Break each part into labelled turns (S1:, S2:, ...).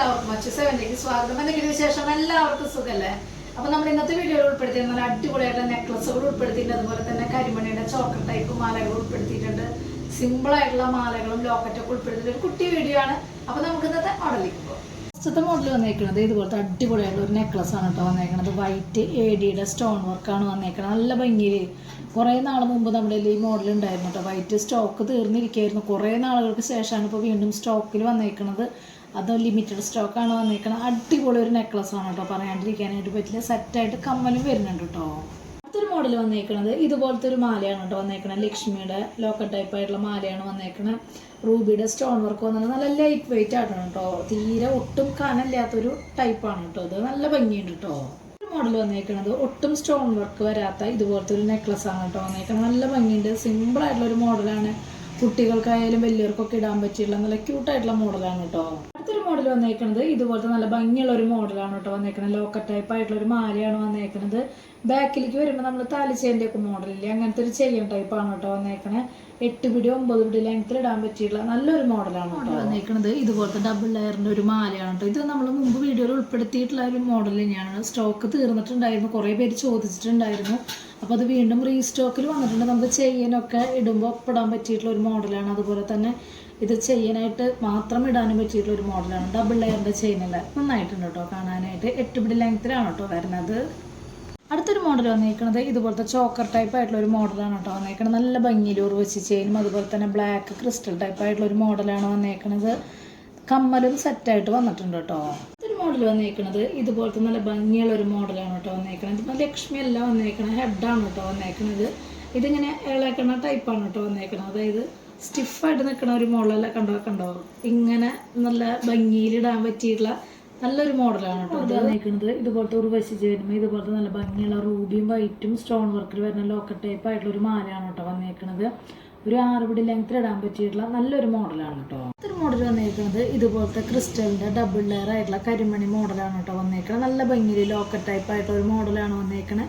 S1: എല്ലാവർക്കും അച്ചു സെവനിലേക്ക് സ്വാഗതം. എന്തെങ്കിലും വിശേഷം എല്ലാവർക്കും സുഖല്ലേ? അപ്പൊ നമ്മൾ ഇന്നത്തെ വീഡിയോയിൽ ഉൾപ്പെടുത്തിയ നല്ല അടിപൊളിയായിട്ടുള്ള നെക്ലസുകൾ ഉൾപ്പെടുത്തിയിട്ടുണ്ട്. അതുപോലെ തന്നെ കരിമണിയുടെ ചോക്കർ ടൈപ്പ് മാലകൾ ഉൾപ്പെടുത്തിയിട്ടുണ്ട്. സിമ്പിൾ ആയിട്ടുള്ള മാലകളും ലോക്കറ്റൊക്കെ ഉൾപ്പെടുത്തിയിട്ട് കുട്ടി വീഡിയോ ആണ്. അപ്പൊ നമുക്ക് ഇന്നത്തെ മോഡലിലേക്ക് പോകാം ഫസ്റ്റത്തെ മോഡൽ വന്നേക്കുന്നത് ഇതുപോലത്തെ അടിപൊളിയായിട്ടുള്ള ഒരു നെക്ലസ് ആണ് കേട്ടോ വന്നേക്കുന്നത് വൈറ്റ് എ ഡിയുടെ സ്റ്റോൺ വർക്കാണ് വന്നേക്കുന്നത് നല്ല ഭംഗിയിൽ കുറേ നാൾ മുമ്പ് നമ്മുടെ ഈ മോഡൽ ഉണ്ടായിരുന്നു കേട്ടോ. വൈറ്റ് സ്റ്റോക്ക് തീർന്നിരിക്കുകയായിരുന്നു. കുറേ നാളുകൾക്ക് ശേഷമാണ് ഇപ്പോൾ വീണ്ടും സ്റ്റോക്കിൽ വന്നേക്കുന്നത് അത് ലിമിറ്റഡ് സ്റ്റോക്കാണ് വന്നേക്കുന്നത് അടിപൊളി ഒരു നെക്ലസ് ആണ് കേട്ടോ പറയാണ്ടിരിക്കാനായിട്ട് പറ്റില്ല. സെറ്റായിട്ട് കമ്മലും വരുന്നുണ്ട് കേട്ടോ. അടുത്തൊരു മോഡൽ വന്നേക്കണത് ഇതുപോലത്തെ ഒരു മാലയാണ് കേട്ടോ വന്നേക്കണത്. ലക്ഷ്മിയുടെ ലോക്കൽ ടൈപ്പ് ആയിട്ടുള്ള മാലയാണ് വന്നേക്കണത്. റൂബിയുടെ സ്റ്റോൺ വർക്ക് വന്നത് നല്ല ലൈറ്റ് വെയിറ്റ് ആയിട്ടാണ് കേട്ടോ. തീരെ ഒട്ടും കനല്ലാത്തൊരു ടൈപ്പാണ് കേട്ടോ ഇത്. നല്ല ഭംഗിയുണ്ട് കേട്ടോ. മോഡൽ വന്നേക്കണത് ഒട്ടും സ്റ്റോൺ വർക്ക് വരാത്ത ഇതുപോലത്തെ ഒരു നെക്ലസ് ആണ് കേട്ടോ വന്നേക്കണത്. നല്ല ഭംഗിയുണ്ട്. സിമ്പിൾ ആയിട്ടുള്ള ഒരു മോഡലാണ് കുട്ടികൾക്കായാലും വലിയവർക്കൊക്കെ ഇടാൻ പറ്റിയുള്ള നല്ല ക്യൂട്ടായിട്ടുള്ള മോഡലാണ് കേട്ടോ അടുത്തൊരു മോഡൽ വന്നേക്കണത് ഇതുപോലത്തെ നല്ല ഭംഗിയുള്ള ഒരു മോഡലാണ് കേട്ടോ വന്നേക്കുന്നത് ലോക്കർ ടൈപ്പ് ആയിട്ടുള്ള ഒരു മാലയാണ് വന്നേക്കുന്നത് ബാക്കിലേക്ക് വരുമ്പോൾ നമ്മൾ താലിച്ചേന്റെ ഒക്കെ മോഡലില്ലേ അങ്ങനത്തെ ഒരു ചെയ്യാൻ ടൈപ്പാണ് കേട്ടോ വന്നേക്കണേ. എട്ട് പിടി ഒമ്പത് പിടി ലെങ്ത്തിൽ ഇടാൻ പറ്റിയിട്ടുള്ള നല്ലൊരു മോഡലാണ് കേട്ടോ വന്നേക്കുന്നത് ഇതുപോലത്തെ ഡബിൾ ലെയറിന്റെ ഒരു മാലയാണ് കേട്ടോ ഇത് നമ്മൾ മുമ്പ് വീഡിയോയിൽ ഉൾപ്പെടുത്തിയിട്ടുള്ള ഒരു മോഡൽ തന്നെയാണ്. സ്റ്റോക്ക് തീർന്നിട്ടുണ്ടായിരുന്നു. കുറേ പേര് ചോദിച്ചിട്ടുണ്ടായിരുന്നു. അപ്പോൾ അത് വീണ്ടും റീസ്റ്റോക്കിൽ വന്നിട്ടുണ്ട്. നമുക്ക് ചെയ്യാനൊക്കെ ഇടുമ്പോൾ ഇടാൻ പറ്റിയിട്ടുള്ള ഒരു മോഡലാണ്. അതുപോലെ തന്നെ ഇത് ചെയ്യാനായിട്ട് മാത്രം ഇടാനും പറ്റിയിട്ടുള്ള ഒരു മോഡലാണ്. ഡബിൾ ലെയറിന്റെ ചെയിനല്ല നന്നായിട്ടുണ്ട് കേട്ടോ കാണാനായിട്ട്. എട്ട് പിടി ലെങ്ത്തിലാണ് കേട്ടോ വരുന്നത്. അടുത്തൊരു മോഡൽ വന്നിരിക്കുന്നത് ഇതുപോലത്തെ ചോക്കർ ടൈപ്പ് ആയിട്ടുള്ള ഒരു മോഡലാണ് കേട്ടോ വന്നേക്കുന്നത് നല്ല ഭംഗിയിലൂർ വെച്ച് ചെയിനും അതുപോലെ തന്നെ ബ്ലാക്ക് ക്രിസ്റ്റൽ ടൈപ്പ് ആയിട്ടുള്ള ഒരു മോഡലാണ് വന്നേക്കുന്നത് കമ്മലും സെറ്റായിട്ട് വന്നിട്ടുണ്ട് കേട്ടോ മോഡൽ വന്നേക്കുന്നത് ഇതുപോലത്തെ നല്ല ഭംഗിയുള്ള ഒരു മോഡലാണ് കേട്ടോ വന്നേക്കുന്നത് ഇപ്പം ലക്ഷ്മി അല്ല വന്നേക്കണത് ഹെഡാണ് കേട്ടോ വന്നേക്കുന്നത് ഇതിങ്ങനെ ഇളക്കണ ടൈപ്പാണ് കേട്ടോ വന്നേക്കുന്നത് അതായത് സ്റ്റിഫായിട്ട് നിൽക്കുന്ന ഒരു മോഡലല്ല കണ്ടോ കണ്ടോ? ഇങ്ങനെ നല്ല ഭംഗിയിലിടാൻ പറ്റിയിട്ടുള്ള നല്ലൊരു മോഡലാണ് കേട്ടോ അത് വന്നേക്കുന്നത് ഇതുപോലത്തെ ഒരു വശിച്ച് വരുമ്പോൾ ഇതുപോലത്തെ നല്ല ഭംഗിയുള്ള റൂബിയും വൈറ്റും സ്റ്റോൺ വർക്കിൽ വരുന്ന ലോക്കറ്റ് ടൈപ്പ് ആയിട്ടുള്ള ഒരു മാലയാണ് കേട്ടോ വന്നേക്കുന്നത് ഒരു ആറ് പിടി ലെങ്ത്തിൽ ഇടാൻ പറ്റിയിട്ടുള്ള നല്ലൊരു മോഡലാണ് കേട്ടോ ഒരു മോഡൽ വന്നേക്കുന്നത് ഇതുപോലത്തെ ക്രിസ്റ്റലിന്റെ ഡബിൾ ലെയർ ആയിട്ടുള്ള കരിമണി മോഡലാണ് കേട്ടോ വന്നേക്കുന്നത് നല്ല ഭംഗിയിൽ ലോക്കർ ടൈപ്പ് ആയിട്ടുള്ള ഒരു മോഡലാണ് വന്നേക്കണത്.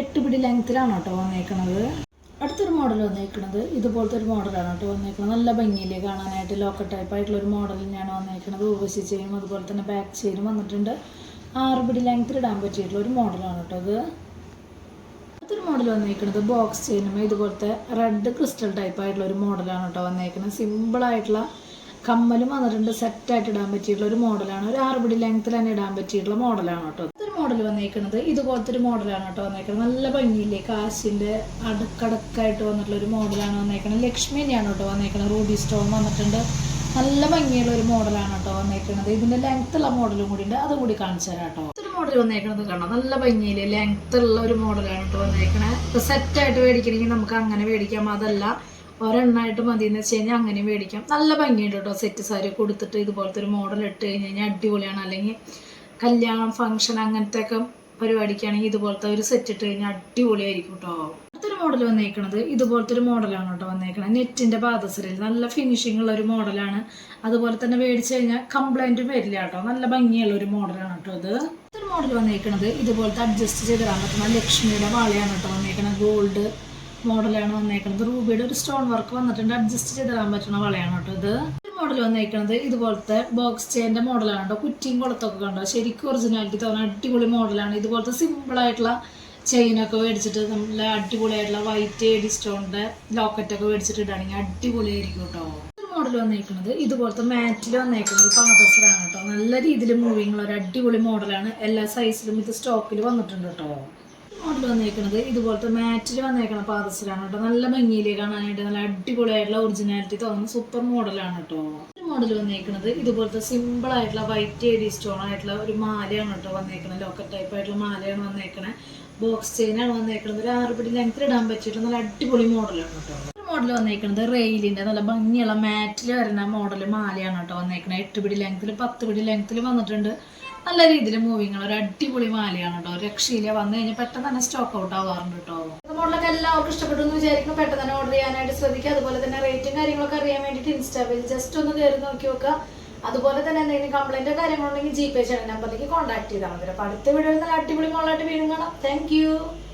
S1: എട്ട് പിടി ലെങ്ത്തിലാണ് കേട്ടോ വന്നേക്കുന്നത് അടുത്തൊരു മോഡൽ വന്നേക്കുന്നത് ഇതുപോലത്തെ ഒരു മോഡലാണ് കേട്ടോ വന്നേക്കുന്നത് നല്ല ഭംഗിയിൽ കാണാനായിട്ട് ലോക്കർ ടൈപ്പ് ആയിട്ടുള്ള ഒരു മോഡൽ തന്നെയാണ് വന്നേക്കുന്നത് ഊവശി ചെയിനും അതുപോലെ തന്നെ ബാക്ക് ചെയിനും വന്നിട്ടുണ്ട്. ആറ് പിടി ലെങ്ത്തിൽ ഇടാൻ പറ്റിയിട്ടുള്ള ഒരു മോഡലാണ് കേട്ടോ ഇത്. അടുത്തൊരു മോഡൽ വന്നേക്കുന്നത് ബോക്സ് ചെയിനും ഇതുപോലത്തെ റെഡ് ക്രിസ്റ്റൽ ടൈപ്പ് ആയിട്ടുള്ള ഒരു മോഡലാണ് കേട്ടോ വന്നേക്കുന്നത് സിമ്പിളായിട്ടുള്ള കമ്മലും വന്നിട്ടുണ്ട്. സെറ്റായിട്ട് ഇടാൻ പറ്റിയിട്ടുള്ള ഒരു മോഡലാണ് ഒരു ആറ് പിടി ലെങ്ത്തിൽ തന്നെ ഇടാൻ പറ്റിയിട്ടുള്ള മോഡലാണ് കേട്ടോ. ഒരു മോഡൽ വന്നേക്കുന്നത് ഇതുപോലത്തെ ഒരു മോഡലാണ് കേട്ടോ വന്നേക്കുന്നത് നല്ല ഭംഗിയില്ലേ? കാശിന്റെ അടുക്കടക്കായിട്ട് വന്നിട്ടുള്ള ഒരു മോഡലാണ് വന്നേക്കുന്നത് ലക്ഷ്മിനെയാണ് കേട്ടോ വന്നേക്കുന്നത് റൂബി സ്റ്റോൺ വന്നിട്ടുണ്ട്. നല്ല ഭംഗിയുള്ള ഒരു മോഡലാണ് കേട്ടോ വന്നേക്കുന്നത് ഇതിന്റെ ലെങ്ത്തുള്ള മോഡലും കൂടി ഉണ്ട്. അതും കൂടി കാണിച്ചു തരാം കേട്ടോ. മോഡൽ വന്നേക്കുന്നത് കാണാം നല്ല ഭംഗിയിൽ ലെങ്ത് ഉള്ള ഒരു മോഡലാണ് കേട്ടോ വന്നേക്കണേ. ഇപ്പൊ സെറ്റായിട്ട് മേടിക്കണമെങ്കിൽ നമുക്ക് അങ്ങനെ മേടിക്കാം. അതല്ല ഒരെണ്ണമായിട്ട് മതി എന്ന് വെച്ച് കഴിഞ്ഞാൽ അങ്ങനെ മേടിക്കാം. നല്ല ഭംഗിയുണ്ട് കേട്ടോ സെറ്റ് സാരി കൊടുത്തിട്ട് ഇതുപോലത്തെ ഒരു മോഡൽ ഇട്ട് കഴിഞ്ഞ് കഴിഞ്ഞാൽ അടിപൊളിയാണ്. അല്ലെങ്കിൽ കല്യാണം ഫംഗ്ഷൻ അങ്ങനത്തെ ഒക്കെ പരിപാടിക്കാണെങ്കിൽ ഇതുപോലത്തെ ഒരു സെറ്റ് ഇട്ട് കഴിഞ്ഞാൽ അടിപൊളിയായിരിക്കും കേട്ടോ മോഡൽ വന്നേക്കണത് ഇതുപോലത്തെ ഒരു മോഡലാണ് കേട്ടോ വന്നേക്കുന്നത് നെറ്റിന്റെ പാദസരയിൽ നല്ല ഫിനിഷിംഗ് ഉള്ള ഒരു മോഡലാണ് അതുപോലെ തന്നെ മേടിച്ചു കഴിഞ്ഞാൽ കംപ്ലൈന്റും വരില്ല കേട്ടോ. നല്ല ഭംഗിയുള്ള ഒരു മോഡലാണ് കേട്ടോ ഇത്. ഒരു മോഡൽ വന്നേക്കുന്നത് ഇതുപോലത്തെ അഡ്ജസ്റ്റ് ചെയ്തിടാൻ പറ്റുന്ന ലക്ഷ്മിയുടെ വാളയാണ് കേട്ടോ വന്നേക്കുന്നത് ഗോൾഡ് മോഡലാണ് വന്നേക്കുന്നത് റൂബിയുടെ ഒരു സ്റ്റോൺ വർക്ക് വന്നിട്ടുണ്ട്. അഡ്ജസ്റ്റ് ചെയ്തിടാൻ പറ്റുന്ന വളയാണ് കേട്ടോ ഇത്. മോഡൽ വന്നേക്കുന്നത് ഇതുപോലത്തെ ബോക്സ് ചെയിന്റെ മോഡലാണ് കേട്ടോ. കുറ്റിയും കുളത്തൊക്കെ കണ്ടോ? ശരിക്കും ഒറിജിനാലിറ്റി തോന്നുന്ന അടിപൊളി മോഡലാണ് ഇതുപോലത്തെ സിമ്പിൾ ആയിട്ടുള്ള ചെയിനൊക്കെ മേടിച്ചിട്ട് നല്ല അടിപൊളിയായിട്ടുള്ള വൈറ്റ് എഡി സ്റ്റോണിന്റെ ലോക്കറ്റൊക്കെ മേടിച്ചിട്ട് ഇടുകയാണെങ്കിൽ അടിപൊളിയായിരിക്കും കേട്ടോ മോഡൽ വന്നേക്കുന്നത്. ഇതുപോലത്തെ മാറ്റിൽ വന്നേക്കുന്നത് പാദസരാണ് കേട്ടോ നല്ല രീതിയിൽ മൂവിങ് ഉള്ള ഒരു അടിപൊളി മോഡലാണ് എല്ലാ സൈസിലും ഇത് സ്റ്റോക്കിൽ വന്നിട്ടുണ്ട് കേട്ടോ മോഡൽ വന്നേക്കുന്നത് ഇതുപോലത്തെ മാറ്റിൽ വന്നേക്കുന്ന പാദസരാണ് കേട്ടോ നല്ല ഭംഗിയിൽ കാണാനായിട്ട് നല്ല അടിപൊളിയായിട്ടുള്ള ഒറിജിനാലിറ്റി തോന്നുന്ന സൂപ്പർ മോഡലാണ് കേട്ടോ മോഡൽ വന്നേക്കുന്നത് ഇതുപോലത്തെ സിമ്പിൾ ആയിട്ടുള്ള വൈറ്റ് എഡി സ്റ്റോൺ ആയിട്ടുള്ള ഒരു മാലയാണ് കേട്ടോ വന്നേക്കുന്നത്. ലോക്കൽ ടൈപ്പ് ആയിട്ടുള്ള മാലയാണ് വന്നേക്കണത് ബോക്സ് ചെയിനാണ് വന്നേക്കുന്നത് ഒരു ആറ് പിടി ലെങ്ത്തിൽ ഇടാൻ പറ്റിയിട്ട് നല്ല അടിപൊളി മോഡലാണ് കേട്ടോ. ഒരു മോഡൽ വന്നേക്കുന്നത് റെയിലിന്റെ നല്ല ഭംഗിയുള്ള മാറ്റിൽ വരുന്ന മോഡൽ മാലയാണ് കേട്ടോ വന്നേക്കുന്നത് എട്ട് പിടി ലെങ്ത്തിൽ പത്ത് പിടി ലെങ്ത്തിൽ വന്നിട്ടുണ്ട്. നല്ല രീതിയിൽ മൂവിങ് ഒരു അടിപൊളി മാലയാണ് കേട്ടോ. രക്ഷയില്ല. വന്നു കഴിഞ്ഞാൽ പെട്ടെന്ന് തന്നെ സ്റ്റോക്ക് ഔട്ട് ആവാറുണ്ട് കേട്ടോ. മോഡലൊക്കെ എല്ലാവർക്കും ഇഷ്ടപ്പെട്ടു എന്ന് വിചാരിക്കും പെട്ടെന്ന് തന്നെ ഓർഡർ ചെയ്യാനായിട്ട് ശ്രദ്ധിക്കുക. അതുപോലെ തന്നെ റേറ്റും കാര്യങ്ങളൊക്കെ അറിയാൻ വേണ്ടിയിട്ട് ഇൻസ്റ്റാ ജസ്റ്റ് ഒന്ന് കയറി നോക്കി നോക്കുക. അതുപോലെ തന്നെ എന്തെങ്കിലും കംപ്ലൈന്റോ കാര്യങ്ങളുണ്ടെങ്കിൽ ജി പേ ചെയ്യണ നമ്പറിലേക്ക് കോൺടാക്ട് ചെയ്താൽ മതി. അപ്പോൾ അടുത്ത വീഡിയോയിൽ നല്ല അടിപൊളി മോളായിട്ട് വീണ്ടും കാണാം. താങ്ക്